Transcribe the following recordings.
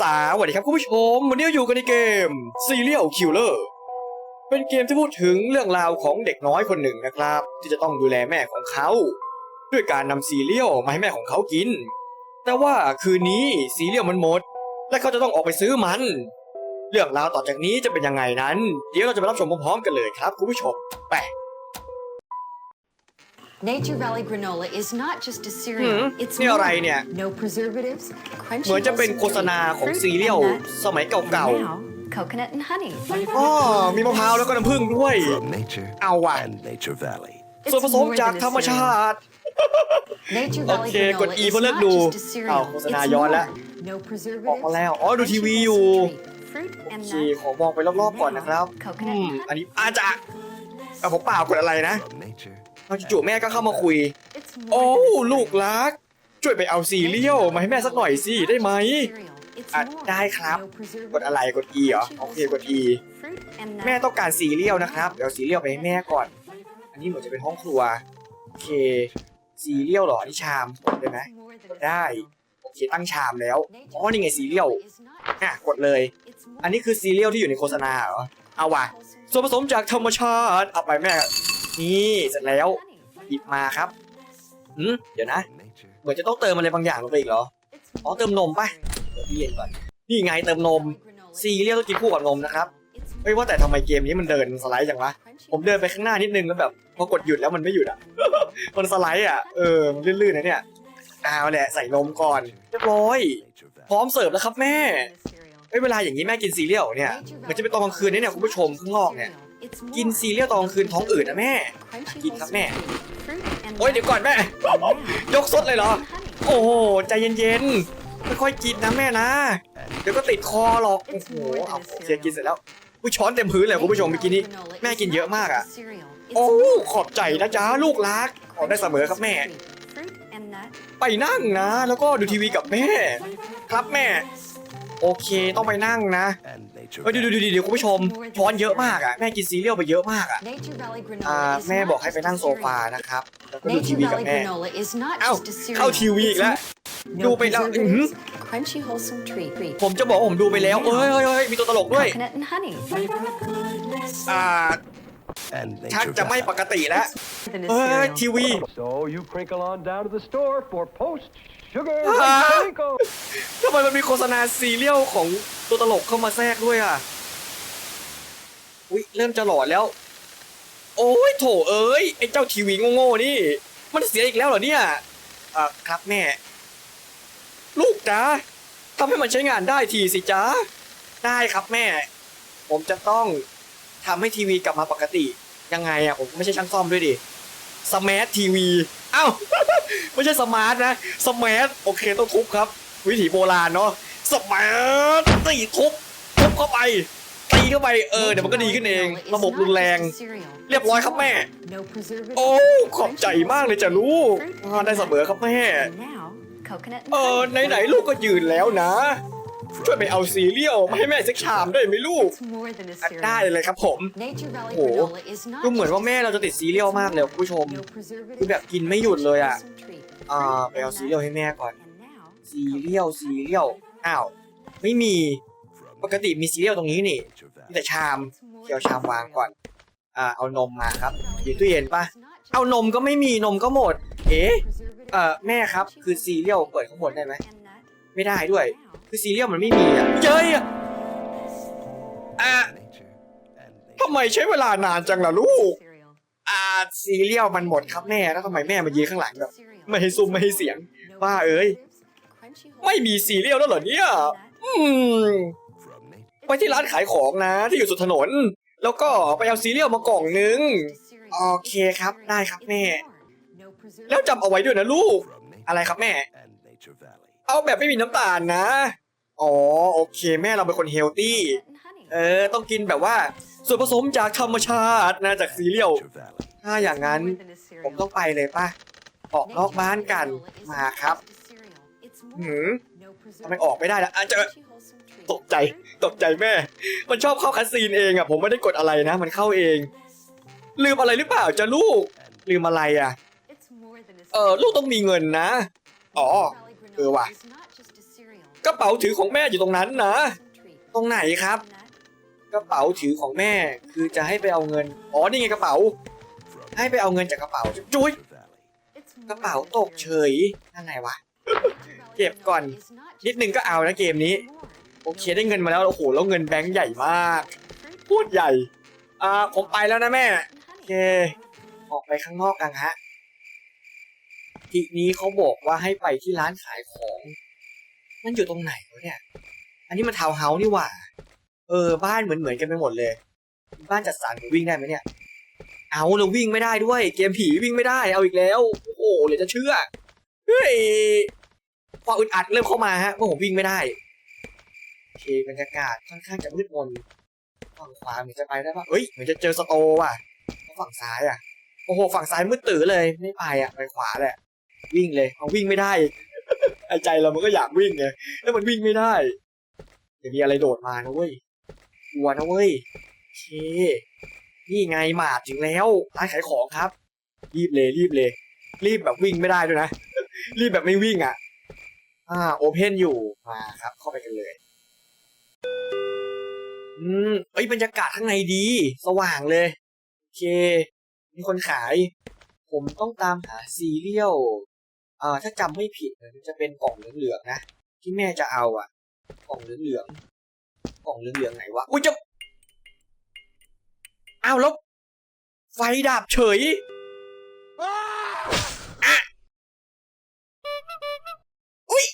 สวัสดีครับคุณผู้ชม วันนี้อยู่กันในเกม Serial Killer เป็นเกมที่พูดถึงเรื่องราวของเด็กน้อยคนหนึ่งนะครับ ที่จะต้องดูแลแม่ของเขา ด้วยการนำซีเรียลมาให้แม่ของเขากิน แต่ว่าคืนนี้ซีเรียลมันหมด และเขาจะต้องออกไปซื้อมัน เรื่องราวต่อจากนี้จะเป็นยังไงนั้น เดี๋ยวเราจะไปรับชมพร้อมๆกันเลยครับคุณผู้ชมไป Nature Valley granola is not just a หืม cereal. It's นี่อะไร more. เนี่ย No preservatives, crunchy เหมือนจะเป็น wholesome โฆษณา treat, ของ fruit ซีเรียล and nut, สมัย and เก่า now, coconut and honey. ๆอ๋อมีมะพร้าวแล้วก็น้ำผึ้งด้วย From nature เอาว่ะ and Nature Valley. ส่วนผสม more จาก than a ธรรมชา cereal. ติ Nature โอ Valley เคกด granola E is เพื่อเลือก not ดู just a อ้าว cereal. โฆษณา It's ย้อนแล้ว more. No preservatives, ออกมาแล้ว อ๋อ ดูทีวี crunchy อยู่ wholesome treat, fruit โอ and เค nut. ขอมองไปรอบๆก่อนนะครับ Coconut อืม and honey. อันนี้อาจจะเอาผมเปล่ากดอะไรนะ From nature เอาจู่ๆแม่ก็เข้ามาคุย It's โอ้ more than a ลูก cereal. รัก ช่วยไปเอาซีเรียลมาให้แม่สักหน่อยสิได้ไหมอะได้ครับ กดอะไรกด E เหรอโอเคกด E แม่ต้องการซีเรียลนะครับเดี๋ยวซีเรียลไปให้แม่ก่อน อันนี้เหมือนจะเป็นห้องครัวโอเคซีเรียลเหรออันนี้ชามได้ไหมได้โอเคตั้งชามแล้วอ๋อนี่ไงซีเรียลอะกดเลย อันนี้คือซีเรียลที่อยู่ในโฆษณาเหรอเอาว่ะส่วนผสมจากธรรมชาติเอาไปแม่ นี่เสร็จแล้วหยิบมาครับหืมเดี๋ยวนะ เหมือนจะต้องเติมอะไรบางอย่างลงไปอีกเหรอ อ๋อเติมนมปะเดี๋ยวพี่เย็นก่อน นี่ไงเติมนม ซีเรียลต้องกินคู่กับนมนะครับเฮ้ยว่าแต่ทำไมเกมนี้มันเดินสไลด์จังวะ ผมเดินไปข้างหน้านิดนึงแล้วแบบพอกดหยุดแล้วมันไม่หยุดอะ มันสไลด์อะ เออ มันลื่นๆนะเนี่ยเอาแหละใส่นมก่อนเรียบร้อย พร้อมเสิร์ฟแล้วครับแม่เอ้ยเวลาอย่างนี้แม่กินซีเรียลเนี่ยเหมือนจะเป็นตอนกลางคืนนี่เนี่ยคุณผู้ชมข้างนอกเนี่ย กินซีเรียลตอนกลางคืนท้องอืดนะแม่ กินครับแม่ โอ๊ยเดี๋ยวก่อนแม่ ยกซดเลยเหรอ โอ้โหใจเย็นๆค่อยๆกินนะแม่นะ เดี๋ยวก็ติดคอหรอก โอ้โหเอาโอเคกินเสร็จแล้วอุ้ยช้อนเต็มพื้นเลยคุณผู้ชมเมื่อกี้นี้ แม่กินเยอะมากอะ โอ้ขอบใจนะจ๊ะลูกรักขอได้เสมอครับแม่ ไปนั่งนะ แล้วก็ดูทีวีกับแม่ ครับแม่ โอเคต้องไปนั่งนะ and Nature เฮ้ยเดี๋ยว Valley. เดี๋ยวเดี๋ยวคุณผู้ชมช้อนเยอะมากอะแม่กินซีเรียลไปเยอะมากอะอ่าแม่บอกให้ไปนั่งโซฟานะครับแล้วก็ดูที Nature วีกับ Valley แม่ granola is not เอ้า just a cereal. เข้าทีวีอีกแล้ว No ดูไปแล้วอื้อหือ preservatives, crunchy wholesome treat. ผมจะบอกว่าผมดูไปแล้วเอ้ยเฮ้ยเฮ้ยมีตัวตลกด้วย Coconut and honey. อ่า and ชัก Nature จะไม่ป Valley. กติแล้ว Than a เฮ้ย cereal. ทีวี So you crinkle on down to the store for Post Sugar Ah. and Crinkle. ทำไมมันมีโฆษณาซีเรียลของตัวตลกเข้ามาแทรกด้วยอะ อุ้ยเริ่มจะหลอนแล้ว โอ้ยโถเอ้ยไอ้เจ้าทีวีโง่ๆนี่ มันเสียอีกแล้วเหรอเนี่ยอ่าครับแม่ ลูกจ๋าทำให้มันใช้งานได้ทีสิจ๋าได้ครับแม่ ผมจะต้องทำให้ทีวีกลับมาปกติ ยังไงอะผมไม่ใช่ช่างซ่อมด้วยดิสมาร์ททีวี อ้าวไม่ใช่สมาร์ทนะสมาร์ทโอเคต้องทุบครับ วิถีโบราณเนาะสมาร์ทตีทุบทุบเข้าไปตีเข้าไปเออเดี๋ยวมันก็ดีขึ้นเอง ระบบรุนแรง เรียบร้อยครับแม่ No preservatives, โอ้ขอบใจมากเลยจ้ะลูกอ่าได้เสมอครับแม่ And now, coconut and เออ honey. ไหนๆลูกก็ยืนแล้วนะ ช่วยไปเอาซีเรียลมาให้แม่สักชามได้ไหมลูก It's more than a อะ cereal. ได้เลยครับผม Nature Valley โอ้โห granola is not ดูเหมือน just ว่า a แม่เราจะติดซีเรียลมากเลยคุณผู้ชม No preservatives, คือแบบกินไม่หยุดเลยอะ crunchy wholesome treat. อ่า Fruit ไปเอา and ซีเรียล nut. ให้แม่ก่อน And now, ซีเรียลซีเรียลอ้าวไม่มี From ปกติมีซีเรียลตรงนี้นี่ Nature มี Valley. แต่ชาม it's more เกี่ยว than ชาม a วาง cereal. ก่อนอ่าเอานมมาครับ Nature อยู่ตู้เย็นปะ Valley is not just เอานมก็ไม่มีนมก็หมด เอ๊ะ preservatives, เอ่อแม่ครับคือ crunchy ซีเรียลเปิดข้างบนได้ไหม and nut. ไม่ได้ด้วย Now, คือซีเรียลมันไม่มีอะเจ้ยอะอะทำไมใช้เวลานานจังล่ะลูก อ่าซีเรียลมันหมดครับแม่แล้วทำไมแม่มายืนข้างหลังแบบไม่ให้ซุ่มไม่ให้เสียง No บ้าเอ้ยไม่มีซีเรียลแล้วเหรอเนี่ยอืมไปที่ร้านขายของนะ ที่อยู่สุดถนน แล้วก็ไปเอาซีเรียลมากล่องนึงโอเคครับได้ครับแม่ แล้วจำเอาไว้ด้วยนะลูก อะไรครับแม่ เอาแบบไม่มีน้ำตาลนะ อ๋อโอเค แม่เราเป็นคนเฮลตี้ เออ ต้องกินแบบว่า ส่วนผสมจากธรรมชาตินะจากซีเรียล Nature Valley. ถ้าอย่างนั้นผมต้องไปเลยป่ะออกนอกบ้านกันมาครับหืมทำไมออกไม่ได้ล่ะอะเจอตกใจตกใจแม่ มันชอบเข้าคัสซีนเองอะผมไม่ได้กดอะไรนะ มันเข้าเอง ลืมอะไรหรือเปล่าจะลูก ลืมอะไรอะ เออลูกต้องมีเงินนะ อ๋อเออว่ะ กระเป๋าถือของแม่อยู่ตรงนั้นนะ ตรงไหนครับ กระเป๋าถือของแม่คือจะให้ไปเอาเงิน อ๋อ นี่ไงกระเป๋า ให้ไปเอาเงินจากกระเป๋า จุ๊ยกระเป๋าตกเฉยนั่นไหนวะ เก็บก่อน นิดนึงก็เอานะเกมนี้ โอเคได้เงินมาแล้ว โอ้โห แล้วเงินแบงค์ใหญ่มาก พูดใหญ่ อ่า ผมไปแล้วนะแม่ โอเค ออกไปข้างนอกกันฮะ ทีนี้เขาบอกว่าให้ไปที่ร้านขายของ มันอยู่ตรงไหนวะเนี่ย อันนี้มันทาวน์เฮาส์นี่หว่า เออ บ้านเหมือนเหมือนๆกันไปหมดเลย บ้านจัดสรรวิ่งได้ไหมเนี่ย เอาเราวิ่งไม่ได้ด้วย เกมผีวิ่งไม่ได้ เอาอีกแล้ว โอ้โหเหลยจะเชื่อ เฮ้ย ความอึดอัดเริ่มเข้ามาฮะเมื่อผมวิ่งไม่ได้โอเคบรรยากาศค่อนข้างจะมืดมนฝั่งขวาเหมือนจะไปได้ปะเฮ้ย เหมือนจะเจอสโตร์ว่ะ ฝั่งซ้ายอะ โอ้โห ฝั่งซ้ายมืดตื่อเลย ไม่ไปอะ ไปขวาแหละ วิ่งเลยเอาวิ่งไม่ได้ ไอ้ใจเรามันก็อยากวิ่งไงแล้วมันวิ่งไม่ได้อย่ามีอะไรโดดมานะเว้ยกลัวนะเว้ยเค นี่ไงหมาดถึงแล้วร้านขายของครับ รีบเลยรีบเลย รีบแบบวิ่งไม่ได้ด้วยนะ รีบแบบไม่วิ่งอะ อ่าโอเพนอยู่มาครับ เข้าไปกันเลย อืมเอ้ยบรรยากาศข้างในดี สว่างเลย โอเค มีคนขาย ผมต้องตามหาซีเรียล อ่าถ้าจำไม่ผิดมันจะเป็นกล่องเหลืองๆนะที่แม่จะเอาอะ กล่องเหลืองๆกล่องเหลืองๆไหนวะอุ้ยจะอ้าวแล้วไฟดับเฉยอะอุ้ย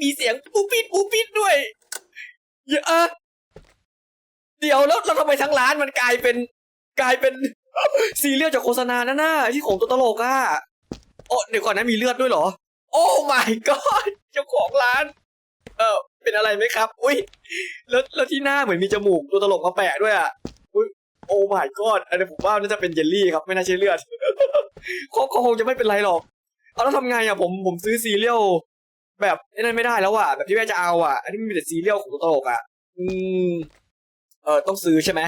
มีเสียงปูปิดปูปิดด้วยเยอะเดี๋ยวแล้วแล้วทำไมทั้งร้านมันกลายเป็นกลายเป็นซีเรียลจากโฆษณานั่นน่ะที่ของตัวตลกอะ โอ้เดี๋ยวก่อนนะมีเลือดด้วยเหรอ โอ้ my god เจ้าของร้าน เออเป็นอะไรไหมครับ อุ้ยแล้วแล้วที่หน้าเหมือนมีจมูกตัวตลกมาแปะด้วยอะอุ้ยโอ้ my god อันนี้ผมว่าน่าจะเป็นเยลลี่ครับไม่น่าใช่เลือดเขาเขาคงจะไม่เป็นไรหรอก เอาแล้วทำไงอะผมผมซื้อซีเรียลแบบนั่นไม่ได้แล้วอะแบบที่แม่จะเอาอะ อันนี้มันมีแต่ซีเรียลของตัวตลกอะ อืมเออต้องซื้อใช่ไหม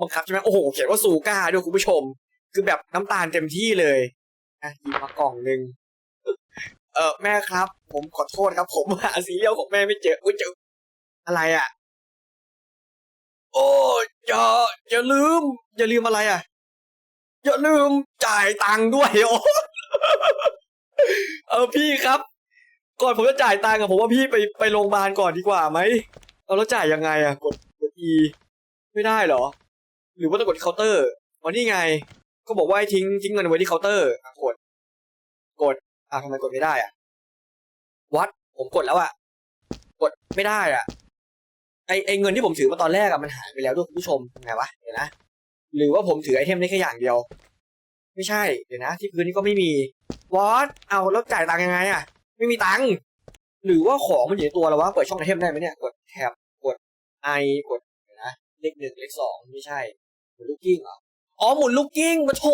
บังคับใช่ไหมโอ้โหเขียนว่าซูก้าด้วยคุณผู้ชม คือแบบน้ำตาลเต็มที่เลย อะหยิบมากล่องหนึ่งเออแม่ครับ ผมขอโทษครับ ผมหาซีเรียลของแม่ไม่เจออุ้ยเจออะไรอะ โอ้อย่าอย่าลืม อย่าลืมอะไรอะ อย่าลืมจ่ายตังค์ด้วยโอ้เออพี่ครับ ก่อนผมจะจ่ายตังค์อะผมว่าพี่ไปไปโรงพยาบาลก่อนดีกว่าไหมเอาแล้วจ่ายยังไงอะกดกด E ไม่ได้เหรอ หรือว่าต้องกดเคาน์เตอร์อ๋อนี่ไง ก็บอกว่าให้ทิ้งทิ้งเงินไว้ที่เคาน์เตอร์ก อะทำไมกดไม่ได้อะวัดผมกดแล้วอะกดไม่ได้อะไอไอเงินที่ผมถือมาตอนแรกอะมันหายไปแล้วด้วยคุณผู้ชมไงวะเดี๋ยวนะหรือว่าผมถือไอเทมได้แค่อย่างเดียว ไม่ใช่เดี๋ยวนะ ที่พื้นนี่ก็ไม่มีวัดเอาแล้วจ่ายตังค์ยังไงอะไม่มีตังค์หรือว่าของมันอยู่ในตัวเราวะเปิดช่องไอเทมได้ไหมเนี่ยกดแท็บกดไอกดเดี๋ยวนะเลขหนึ่งเลขสองไม่ใช่หมุนลูกกิ้งเหรออ๋อหมุนลูกกิ้งมาโถ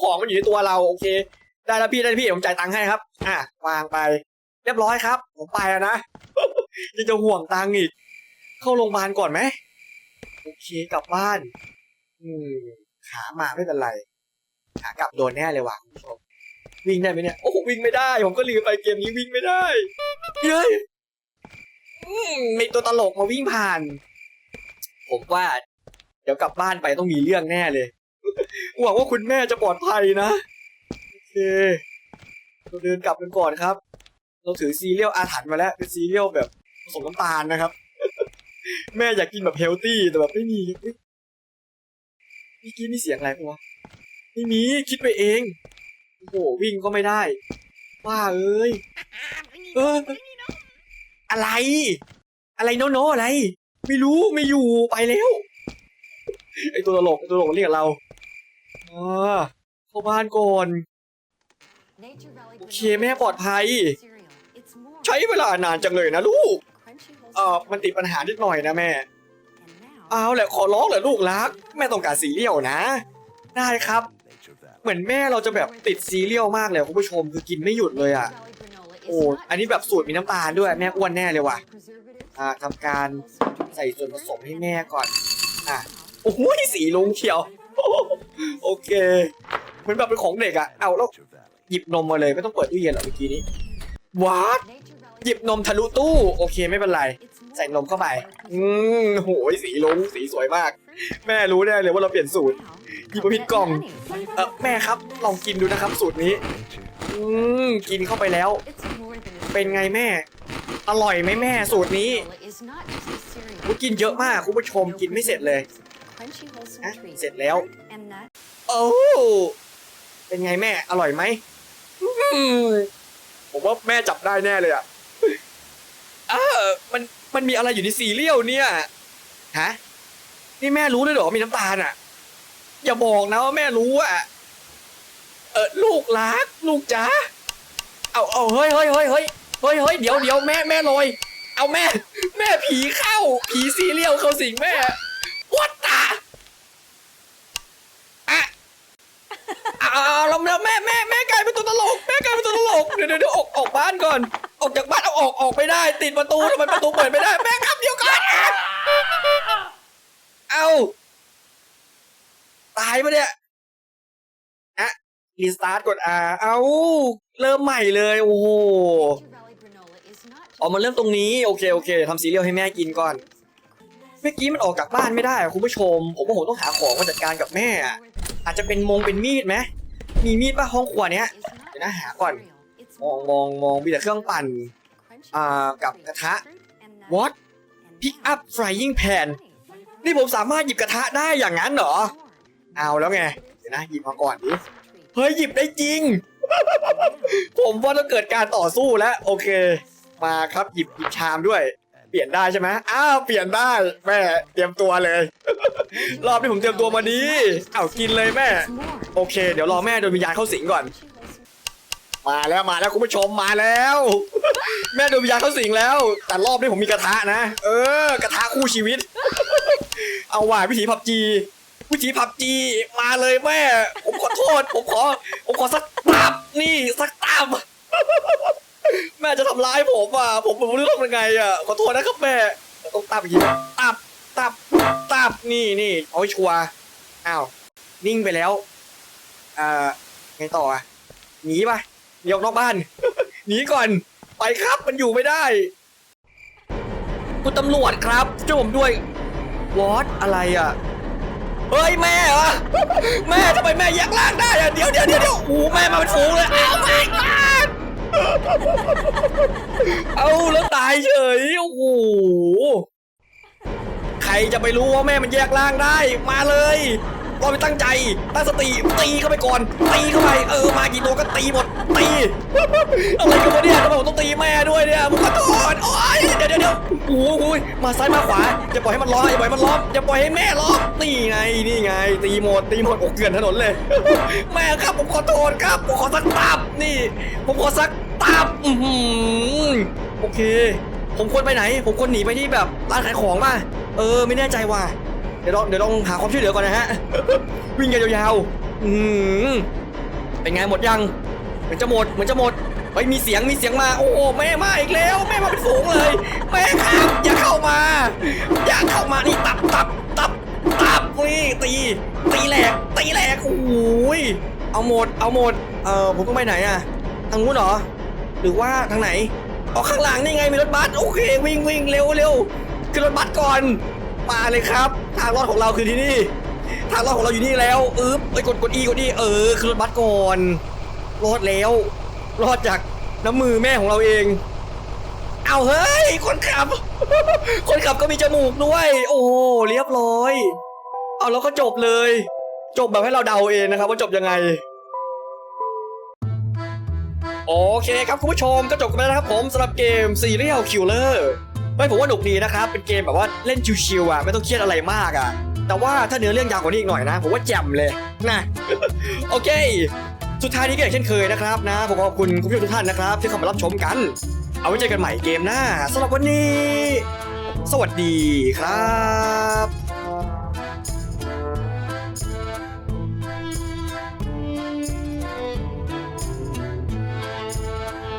ของมันอยู่ในตัวเราโอเค ได้แล้วพี่ได้พี่ผมจ่ายตังค์ให้ครับ อะวางไป เรียบร้อยครับ ผมไปแล้วนะยังจะห่วงตังค์อีก เข้าโรงพยาบาลก่อนไหมโอเคกลับบ้าน อืมขามาไม่เป็นไรขากลับโดนแน่เลยว่ะคุณผู้ชมวิ่งได้ไหมเนี่ยโอ้โหวิ่งไม่ได้ ผมก็ลืมไปเกมนี้วิ่งไม่ได้เฮ้ยอืมมีตัวตลกมาวิ่งผ่าน ผมว่า เดี๋ยวกลับบ้านไปต้องมีเรื่องแน่เลยหวังว่าคุณแม่จะปลอดภัยนะ เคเราเดินกลับกันก่อนครับ เราถือซีเรียลอาถรรพ์มาแล้ว เป็นซีเรียลแบบผสมน้ำตาลนะครับ แม่อยากกินแบบเฮลตี้แต่แบบไม่มีเมื่อกี้มีเสียงอะไรปะวะไม่มีคิดไปเอง โอ้โหวิ่งก็ไม่ได้ว่าเอ้ยเอออะไร อะไรโนโนอะไร ไม่รู้ไม่อยู่ไปแล้วไอตัวตลกไอตัวตลกเรียกเราอ่าเข้าบ้านก่อน โอเคแม่ปลอดภัย ใช้เวลานานจังเลยนะลูกเออมันติดปัญหานิดหน่อยนะแม่เอาแหละขอร้องแหละลูกรัก แม่ต้องการซีเรียลนะ ได้ครับ Nature Valley. เหมือนแม่เราจะแบบติดซีเรียลมากเลยคุณผู้ชมคือกินไม่หยุดเลยอะโอ้อันนี้แบบสูตรมีน้ำตาลด้วยแม่อ้วนแน่เลยว่ะอ่าทำการใส่ส่วนผสมให้แม่ก่อนอะโอ้โหสีลุงเขียว โอเคเหมือนแบบเป็นของเด็กอะเอาแล้ว Nature Valley. หยิบนมมาเลยไม่ต้องเปิดตู้เย็นหรอกเมื่อกี้นี้วัดหยิบนมทะลุตู้ โอเคไม่เป็นไร ใส่นมเข้าไป อืมโหยสีลุงสีสวยมาก แม่รู้แน่เลยว่าเราเปลี่ยนสูตรหยิบมาผิดกล่อง เออแม่ครับลองกินดูนะครับ สูตรนี้ อืมกินเข้าไปแล้ว เป็นไงแม่ อร่อยไหมแม่สูตรนี้กูกินเยอะมากคุณผู้ชมกินไม่เสร็จเลยอะเสร็จแล้ว โอ้เป็นไงแม่อร่อยไหมอืม ผมว่าแม่จับได้แน่เลยอะเออมันมันมีอะไรอยู่ในซีเรียลเนี่ยฮะนี่แม่รู้เลยเหรอมีน้ำตาลอะ อย่าบอกนะว่าแม่รู้อะเออลูกรัก ลูกจ๋าเอาเอาเฮ้ยเฮ้ยเฮ้ยเฮ้ยเฮ้ยเฮ้ยเดี๋ยวเดี๋ยวแม่แม่ลอย เอาแม่ แม่ผีเข้า ผีซีเรียลเข้าสิงแม่วัดตาอะเอาเอาเอาแม่แม่แม่กลายเป็นตัวตลกแม่กลายเป็นตัวตลกเดี๋ยวเดี๋ยวเดี๋ยวออกออกบ้านก่อน ออกจากบ้านเอาออกออกไม่ได้ ติดประตูทำไมประตูเปิดไม่ได้ แม่ครับเดี๋ยวก่อนเอาตายปะเนี่ยอะรีสตาร์ทกด R เอาเริ่มใหม่เลยโอ้โหออกมาเริ่มตรงนี้โอเคโอเคทำซีเรียลให้แม่กินก่อนเมื่อกี้มันออกจากบ้านไม่ได้อะคุณผู้ชม ผมว่าผมต้องหาของมาจัดการกับแม่อะอาจจะเป็นมงเป็นมีดไหม มีมีดป่ะห้องครัวเนี้ยเดี๋ยวนะหาก่อน มองมองมองมีแต่เครื่องปั่น อ่า กับกระทะ What Pick up frying pan นี่ผมสามารถหยิบกระทะได้อย่างนั้นเหรอ เอาแล้วไง เดี๋ยวนะหยิบมาก่อนดิ เฮ้ยหยิบได้จริง ผมว่าต้องเกิดการต่อสู้แล้ว โอเค มาครับหยิบหยิบชามด้วย ลี่ยนได้ใช่ไหมอ้าวเปลี่ยนได้แม่เตรียมตัวเลย รอบนี้ผมเตรียมตัวมาดีเอากินเลยแม่ โอเค เดี๋ยวรอแม่โดนวิญญาณเข้าสิงก่อน มาแล้วมาแล้วคุณผู้ชมมาแล้ว แม่โดนวิญญาณเข้าสิงแล้ว แต่รอบนี้ผมมีกระทะนะ เออ กระทะคู่ชีวิต เอาว่ะวิถีผับจีวิถีผับจีมาเลยแม่ ผมขอโทษ ผมขอ ผมขอสักตับนี่สักตับ ม่จะทำร้ายผมอะผมผมไม่รู้ทำยังไงอะขอโทษนะครับแม่ต้องตับอีกตับตับตับนี่นี่เอาให้ชัวร์อ้าวนิ่งไปแล้วอ่าไงต่ออะหนีปะหนีออกนอกบ้าน หนีก่อนไปครับมันอยู่ไม่ได้ คุณตำรวจครับช่วยผมด้วยวอตอะไรอะเฮ้ยแม่เหรอแม่ทำไมแม่แยกล่างได้อะเดี๋ยวเดี๋ยวเดี๋ยวเดี๋ยวโอ้แม่มาเป็นฝูงเลยเอาไม่ เอาแล้วตายเฉย โอ้โห ใครจะไปรู้ว่าแม่มันแยกล่างได้ มาเลยเราไปตั้งใจ ตั้งสติ ตีเข้าไปก่อน ตีเข้าไป เออ มากี่ตัวก็ตีหมด ตี อะไรกันวะเนี่ยทำไมผมต้องตีแม่ด้วยเนี่ยผมขอโทษโอ๊ยเดี๋ยวเดี๋ยวเดี๋ยวโอ้โหมาซ้ายมาขวา อย่าปล่อยให้มันล้ออย่าปล่อยให้มันล้ออย่าปล่อยให้แม่ล้อนี่ไง นี่ไง ตีหมด ตีหมดโอ้เกลื่อนถนนเลย แม่ครับผมขอโทษครับ ผมขอสักตับ นี่ ผมขอสัก ตับอือหือโอเค ผมควรไปไหน ผมควรหนีไปที่แบบร้านขายของป่ะเออ ไม่แน่ใจว่ะเดี๋ยวลองเดี๋ยวลองหาความช่วยเหลือก่อนนะฮะ วิ่งกันยาวๆอืมเป็นไงหมดยังเหมือนจะหมดเหมือนจะหมดเฮ้ยมีเสียงมีเสียงมา โอ้โหแม่มาอีกแล้ว แม่มาเป็นฝูงเลยแม่ครับอย่าเข้ามา อย่าเข้ามานี่ตับตับตับตับนี่ตี ตีแหลกตีแหลกโอ้โหยเอาหมดเอาหมดเออผมต้องไปไหนอะทางนู้นเหรอ หรือว่าทางไหนออกข้างหลังนี่ไงมีรถบัสโอเควิ่งวิ่งเร็วเร็วขึ้นรถบัสก่อนมาเลยครับ ทางรอดของเราคือที่นี่ ทางรอดของเราอยู่นี่แล้วอึ๊บไปกดกดอีกดอีเออขึ้นรถบัสก่อนรอดแล้ว รอดจากน้ำมือแม่ของเราเอง เอาเฮ้ยคนขับ คนขับก็มีจมูกด้วย โอ้เรียบร้อย เอาแล้วก็จบเลย จบแบบให้เราเดาเองนะครับ ว่าจบยังไง เคครับคุณผู้ชมก็จบกันไปแล้วนะครับผมสำหรับเกม Serial Killer ไม่ผมว่าหนุกดีนะครับ เป็นเกมแบบว่าเล่นชิวๆอะไม่ต้องเครียดอะไรมากอะ แต่ว่าถ้าเนื้อเรื่องยาวกว่านี้อีกหน่อยนะ ผมว่าแจ่มเลยนะโอเค สุดท้ายนี้ก็อย่างเช่นเคยนะครับนะผมขอบคุณคุณผู้ชมทุกท่านนะครับ ที่เข้ามารับชมกัน เอาไว้เจอกันใหม่เกมหน้าสำหรับวันนี้ สวัสดีครับ